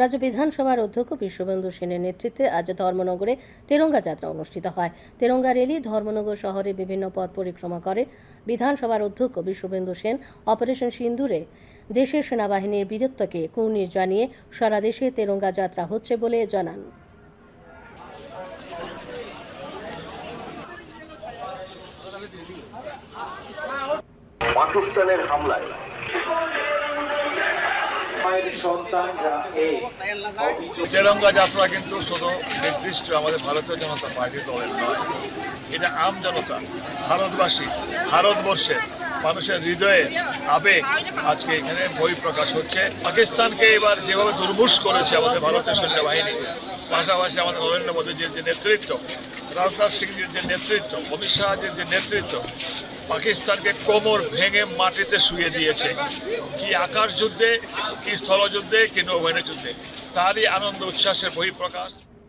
রাজ্য বিধানসভার অধ্যক্ষ বিশ্ববন্ধু সেনের নেতৃত্বে আজ ধর্মনগরে তেরঙ্গা যাত্রা অনুষ্ঠিত হয়। তেরঙ্গা রেলি ধর্মনগর শহরে বিভিন্ন পথ পরিক্রমা করে। বিধানসভার অধ্যক্ষ বিশ্ববন্ধু সেন অপারেশন সিন্দুরে দেশের সেনাবাহিনীর বীরত্বকে কুর্নিশ জানিয়ে, সারা দেশে তেরঙ্গা যাত্রা হচ্ছে বলে জানান। পাকিস্তানের হামলায় মায়ের যাত্রা কিন্তু শুধু নির্দিষ্ট আমাদের ভারতীয় জনতা পার্টি দলের নয়, এটা আম জনতা, ভারতবাসী, ভারতবর্ষের মানুষের হৃদয়ে আবেগ আজকে এখানে বই প্রকাশ হচ্ছে। পাকিস্তানকে এবার যেভাবে দুর্মুষ করেছে আমাদের ভারতীয় সৈন্যবাহিনী পাশাপাশি আমাদের নরেন্দ্র মোদীজির যে নেতৃত্ব, রাজনাথ সিংজির যে নেতৃত্ব, অমিত শাহজির যে নেতৃত্ব পাকিস্তানকে কোমর ভেঙে মাটিতে শুয়ে দিয়েছে। কি আকাশ যুদ্ধে কি স্থলযুদ্ধে, কি নৌবাহিনী যুদ্ধে তারই আনন্দ, উচ্ছ্বাসের বহিঃপ্রকাশ।